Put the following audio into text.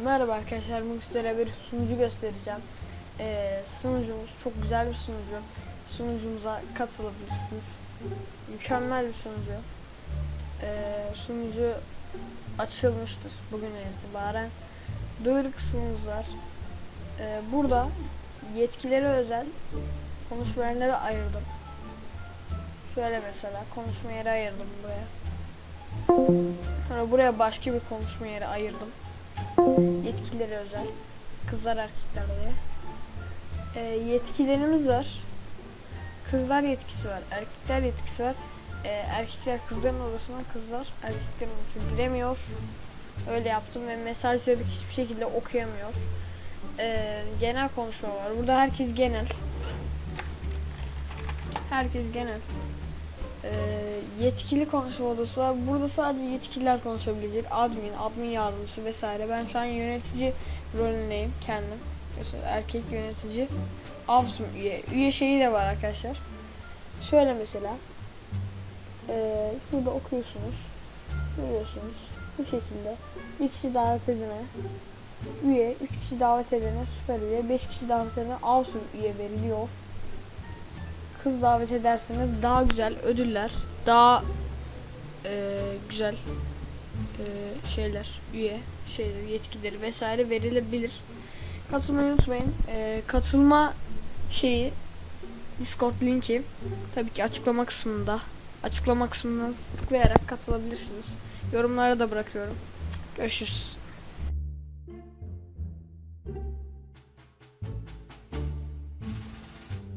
Merhaba arkadaşlar, bugün sizlere bir sunucu göstereceğim. Ee, sunucumuz çok güzel bir sunucu. Sunucumuza katılabilirsiniz. Mükemmel bir sunucu. Ee, sunucu açılmıştır bugünden itibaren. Duyuru kısmımız var. Ee, burada yetkilere özel konuşma yerleri ayırdım. Şöyle mesela konuşma yeri ayırdım buraya. Sonra buraya başka bir konuşma yeri ayırdım yetkililere özel kızlar erkekler diye. Ee, yetkilerimiz var. Kızlar yetkisi var erkekler yetkisi var. Ee, erkekler kızların odasına kızlar erkeklerin odasına giremiyor. Öyle yaptım ve mesajları hiçbir şekilde okuyamıyor. Ee, genel konuşma var. Burada herkes genel. Herkes genel Ee, yetkili konuşma odası var. Burada sadece yetkililer konuşabilecek. Admin, admin yardımcısı vesaire. Ben şu an yönetici rolündeyim kendim. Mesela erkek yönetici. Avsum üye. Üye şeyi de var arkadaşlar. Şöyle mesela. Ee, şurada okuyorsunuz. Görüyorsunuz. Bu şekilde. Bir kişi davet edene üye, üç kişi davet edene süper üye, beş kişi davet edene Avsum üye veriliyor kız davet ederseniz daha güzel ödüller, daha e, güzel e, şeyler, üye şeyler, yetkileri vesaire verilebilir. Katılmayı unutmayın. E, katılma şeyi Discord linki tabii ki açıklama kısmında. Açıklama kısmına tıklayarak katılabilirsiniz. Yorumlara da bırakıyorum. Görüşürüz.